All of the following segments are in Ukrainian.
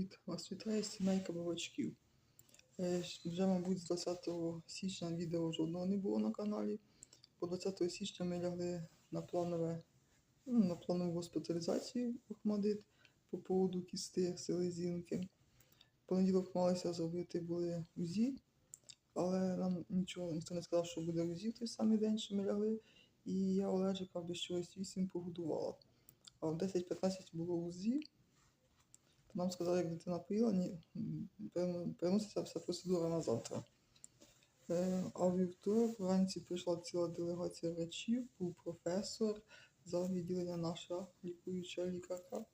Привіт! Вас вітає сімейка бабачків. Е, Вже, мабуть, з 20 січня відео жодного не було на каналі. По 20 січня ми лягли на планове, ну, на планову госпіталізацію Охмадит по поводу кісти селезінки. Понеділок малися зробити були УЗІ, але нам нічого ніхто не сказав, що буде УЗІ в той самий день, що ми лягли. І я Олежика без чогось 8 погодувала. А в 10-15 було УЗІ. Нам сказали, як дитина поїла, ні, переноситься вся процедура на завтра. Е, А вівторок вранці прийшла ціла делегація врачів, був професор, за відділення наша лікуюча лікарка.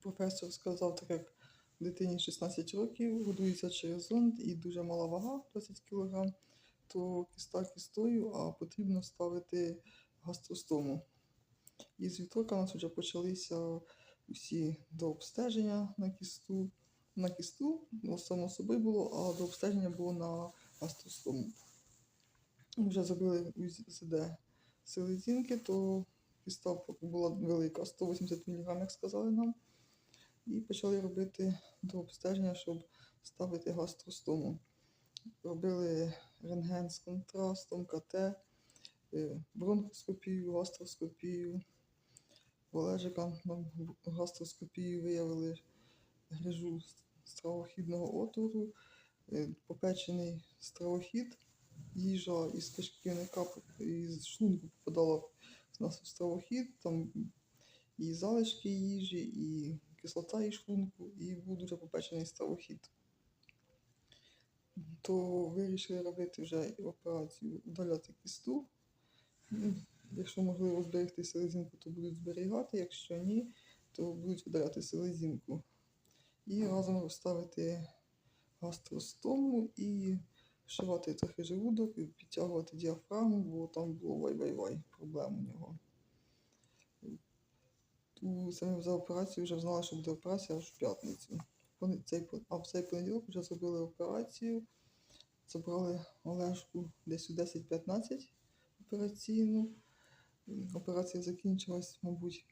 Професор сказав, так як дитині 16 років, годується через зонд і дуже мала вага 20 кг, то кіста кістою, а потрібно ставити гастростому. І з вівторка у нас вже почалися усі до обстеження на кісту. На кісту, ну, само собою було, а до обстеження було на гастростому. Вже зробили УЗД селезінки, то кіста була велика, 180 мг, як сказали нам. І почали робити до обстеження, щоб ставити гастростому. Робили рентген з контрастом, КТ, е, бронхоскопію, гастроскопію. У Олежика на гастроскопії виявили грижу стравохідного отвору, е, попечений стравохід, їжа із кишківника із шлунку попадала в нас в стравохід, там і залишки їжі, і кислота із шлунку, і був дуже попечений стравохід. То вирішили робити вже операцію удаляти кісту. Якщо можливо зберегти селезінку, то будуть зберігати, якщо ні, то будуть видаляти селезінку. І разом розставити гастростому і вшивати трохи желудок, і підтягувати діафрагму, бо там було вай-вай-вай, проблем у нього. Ту саме за операцію вже знала, що буде операція аж в п'ятницю. А в цей понеділок вже зробили операцію. Забрали Олешку десь у 10-15 операційну. Операція закінчилась, мабуть,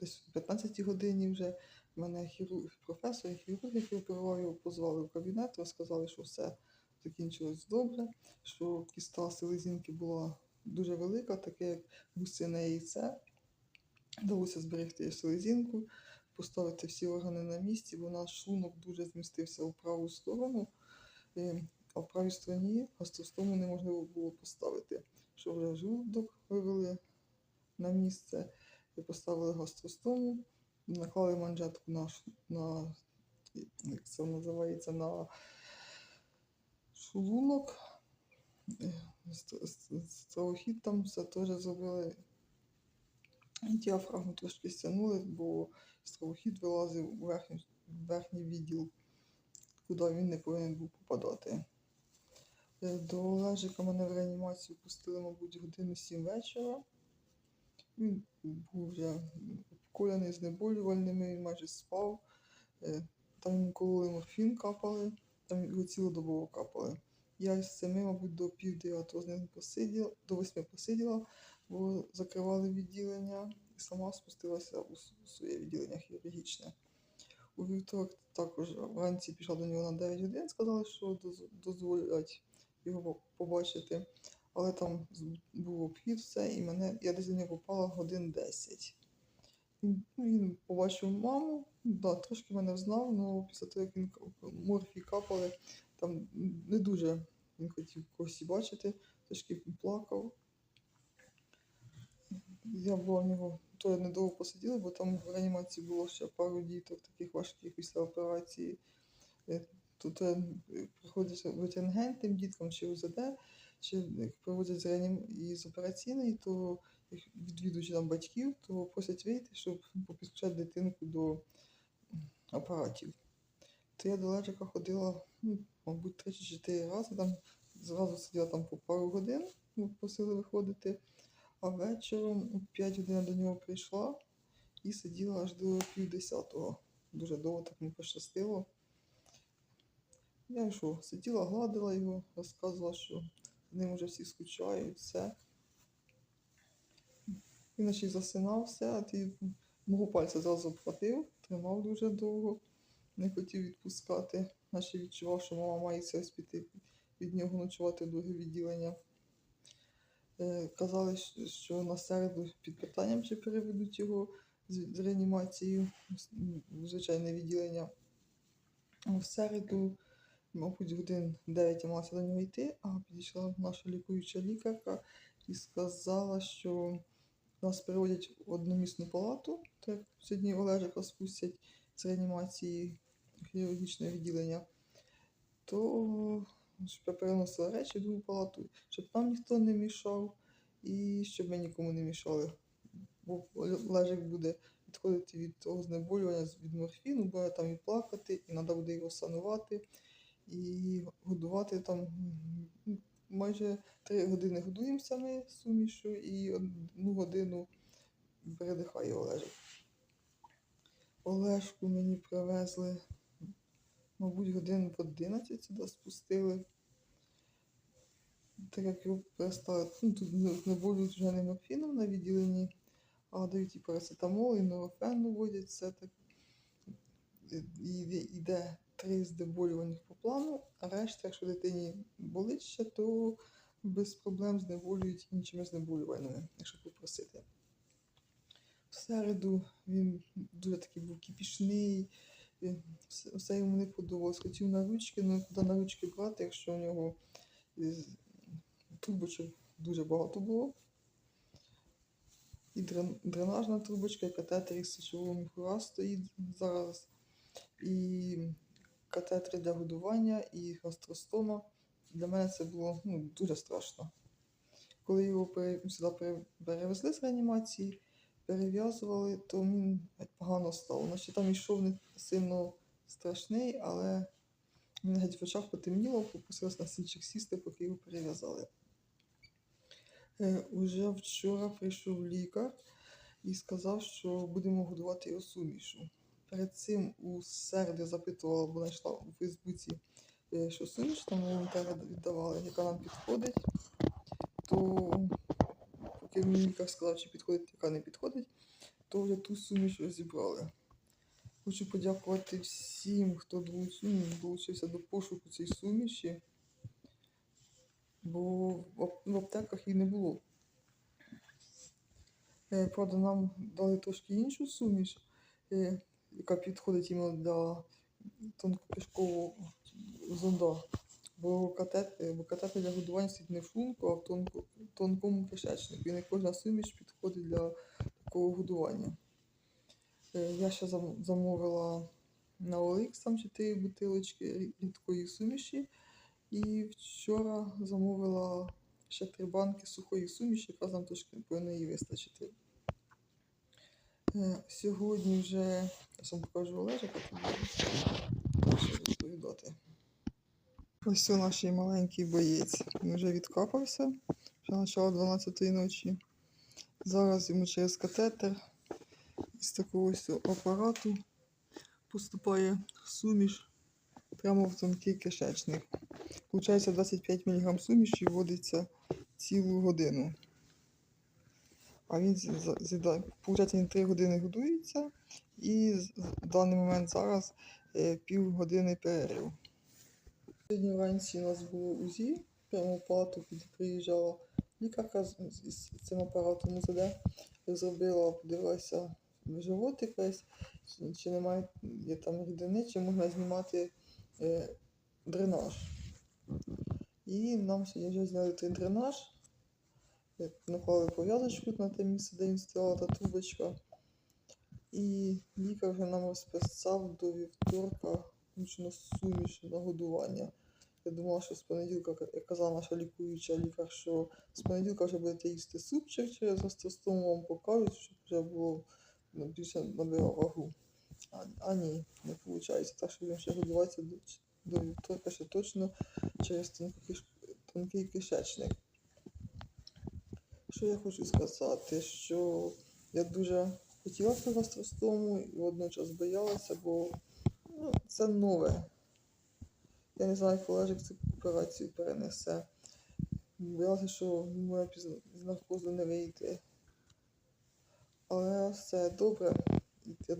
десь о 15 годині вже. Мене хірург, професор хірург, який оперував позвали в кабінет, розказали, що все закінчилось добре, що кіста селезінки була дуже велика, таке як гусине яйце. Вдалося зберегти селезінку, поставити всі органи на місці, бо наш шлунок дуже змістився у праву сторону, е, а в правій стороні гастростому неможливо було поставити. Що вже желудок вивели на місце, і поставили гастростому, наклали манжетку на, на як це називається, на шлунок. Е, ст- ст- Стравохід там все теж зробили. І Діафрагму трошки стягнули, бо стравохід вилазив у верхній, верхній відділ, куди він не повинен був попадати. До Олежика мене в реанімацію пустили, мабуть, годину 7 вечора. Він був вже обколяний знеболювальними, він майже спав. Е, Там кололи морфін капали, там його цілодобово капали. Я з 7, мабуть, до пів дев'ятого з ним посиділа, до восьми посиділа, бо закривали відділення і сама спустилася у своє відділення хірургічне. У вівторок також вранці пішла до нього на 9 годин, сказали, що дозволять його побачити. Але там був обхід все, і мене, я десь до нього попала годин 10. Він, ну, він побачив маму, да, трошки мене взнав, але після того, як він морфій капали, там не дуже він хотів когось бачити, трошки плакав. Я була в нього то недовго посиділа, бо там в реанімації було ще пару діток таких важких після операції. Тут е, приходиться робити рентген тим діткам чи УЗД, чи проводять з із операційної, то відвідуючи там батьків, то просять вийти, щоб попідключати дитинку до апаратів. То я до Лежика ходила, ну, мабуть, три чи чотири рази, там зразу сиділа там по пару годин, просили виходити. А вечором у 5 годин до нього прийшла і сиділа аж до півдесятого. Дуже довго так не пощастило. Я що, сиділа, гладила його, розказувала, що з ним вже всі скучають, все. Він наче й засинав все, а ти мого пальця зразу обхватив, тримав дуже довго, не хотів відпускати. Наче відчував, що мама має все піти від нього ночувати в друге відділення. Е, Казали, що на середу під питанням, чи переведуть його з реанімації в звичайне відділення. В середу, мабуть, годин 9 я малася до нього йти, а підійшла наша лікуюча лікарка і сказала, що нас переводять в одномісну палату, так сьогодні Олежика спустять з реанімації хірургічного відділення, то щоб я переносила речі в другу палату, щоб там ніхто не мішав і щоб ми нікому не мішали. Бо Олежик буде відходити від того знеболювання від морфіну, буде там і плакати, і треба буде його санувати, і годувати там майже три години годуємося ми сумішу, і одну годину передихає Олежик. Олешку мені привезли, мабуть, годин в 11 сюди спустили. Так як його перестали, ну, тут не- болють вже не морфіном на відділенні, а дають і парацетамол, і норофен вводять все так. І йде, йде три знеболюваних по плану, а решта, якщо дитині болить ще, то без проблем знеболюють іншими знеболювальними, якщо попросити. В середу він дуже такий був кипішний, і все, йому не подобалось. Хотів на ручки, але куди на ручки брати, якщо у нього трубочок дуже багато було. І дренажна трубочка, і катетер із сечового міхура стоїть зараз. І катетри для годування, і гастростома. Для мене це було ну, дуже страшно. Коли його сюди перевезли з реанімації, перев'язували, то він погано став. Наче там йшов не сильно страшний, але він геть в очах потемніло, попросилось на стільчик сісти, поки його перев'язали. Е, Уже вчора прийшов лікар і сказав, що будемо годувати його сумішу. Перед цим у середу запитувала, бо знайшла у Фейсбуці, е, що суміш там волонтери віддавали, яка нам підходить. То поки мені лікар сказав, чи підходить, яка не підходить, то вже ту суміш розібрали. Хочу подякувати всім, хто долучився до пошуку цієї суміші, бо в аптеках її не було. Е, Правда, нам дали трошки іншу суміш, е, яка підходить іменно для тонкокишкового зонда. Бо катет, е, бо катетер для годування стоїть не в шлунку, а в тонко, тонкому кишечнику. І не кожна суміш підходить для такого годування. Е, Я ще замовила на OLX там 4 бутилочки рідкої суміші. І вчора замовила ще три банки сухої суміші, яка нам трошки повинна її вистачити. Е, Сьогодні вже я вам покажу Олежика, тоді буду розповідати. Ось наш маленький боєць. Він вже відкапався, вже почало 12-ї ночі. Зараз йому через катетер із такого ось апарату поступає суміш прямо в тонкий кишечник. Получається 25 мг суміші вводиться цілу годину. А він з- з- з'їдає. Получається, він 3 години годується і в даний момент зараз е, півгодини перерив. Сьогодні вранці у нас було УЗІ, прямо в палату приїжджала лікарка з, цим апаратом УЗД, зробила, подивилася животик весь, чи, немає є там рідини, чи можна знімати е, дренаж. І нам сьогодні вже зняли той дренаж, е, наклали пов'язочку на те місце, де він стояла та трубочка. І лікар вже нам розписав до вівторка включно суміш на годування. Я думала, що з понеділка, як казала наша лікуюча лікар, що з понеділка вже будете їсти супчик через гастростому, вам покажуть, щоб вже було ну, більше набирав вагу. А, а ні, не виходить. Так що він ще годуватися до, до вівторка ще точно через тонкий, тонкий кишечник. Що я хочу сказати, що я дуже хотіла цю гастростому і водночас боялася, бо ну, це нове. Я не знаю, як Олежик цю операцію перенесе. Боялася, що може з наркозу не вийти. Але все добре. Я,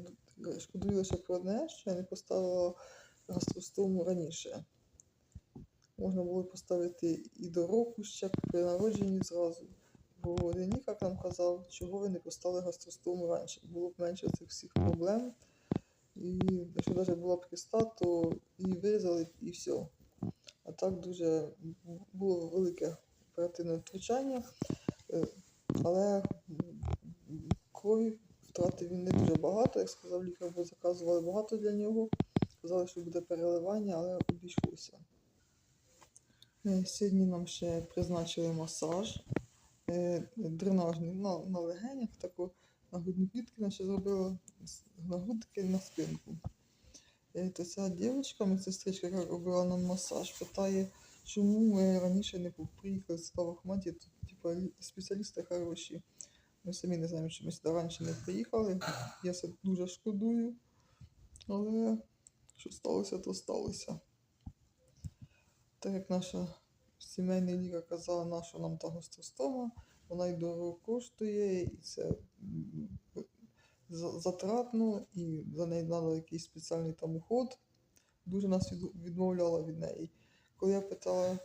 шкодую лише про одне, що я не поставила гастростому раніше. Можна було поставити і до року ще при народженні зразу. Бо Денік нам казав, чого ви не поставили гастростому раніше. Було б менше цих всіх проблем. І якщо навіть була б киста, то і вирізали, і все. А так дуже було велике оперативне втручання, Е, але крові втратив він не дуже багато, як сказав лікар, бо заказували багато для нього. Казали, що буде переливання, але обійшлося. Е, Сьогодні нам ще призначили масаж дренажний на, на легенях, таку на грудні клітки наче зробила с- на спинку. Е, То ця дівчинка, медсестричка, яка робила нам масаж, питає, чому ми раніше не приїхали в Ахматі, тут типу, спеціалісти хороші. Ми самі не знаємо, чи ми сюди раніше не приїхали. Я це дуже шкодую. Але що сталося, то сталося. Так як наша сімейний лікар казала, наша нам та гостростома, вона й дорого коштує, і це затратно, і за неї треба якийсь спеціальний там уход. Дуже нас відмовляла від неї. Коли я питала,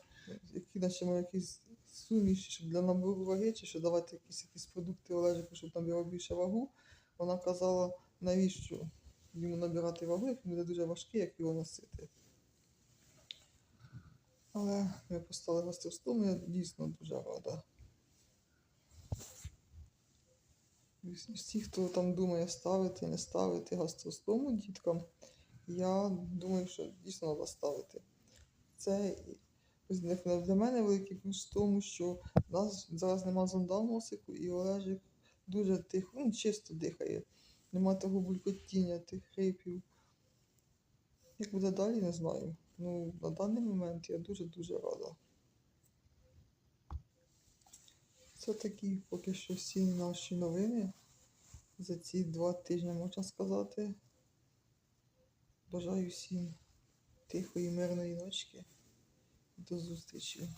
які наче ми якісь суміші щоб для набору ваги, чи що давати якісь, якісь продукти Олежику, щоб набирав більше вагу, вона казала, навіщо йому набирати вагу, як він буде дуже важкий, як його носити. Але ми поставили гастростому, я дійсно дуже рада. І всі- хто там думає ставити, не ставити гастростому діткам, я думаю, що дійсно треба ставити. Це для мене великий плюс в тому, що в нас зараз нема зонда і Олежик дуже тихо, ну, чисто дихає. Нема того булькотіння, тих хрипів. Як буде далі, не знаю. Ну, на даний момент я дуже-дуже рада. Це такі поки що всі наші новини за ці два тижні, можна сказати. Бажаю всім тихої, мирної ночки. До зустрічі.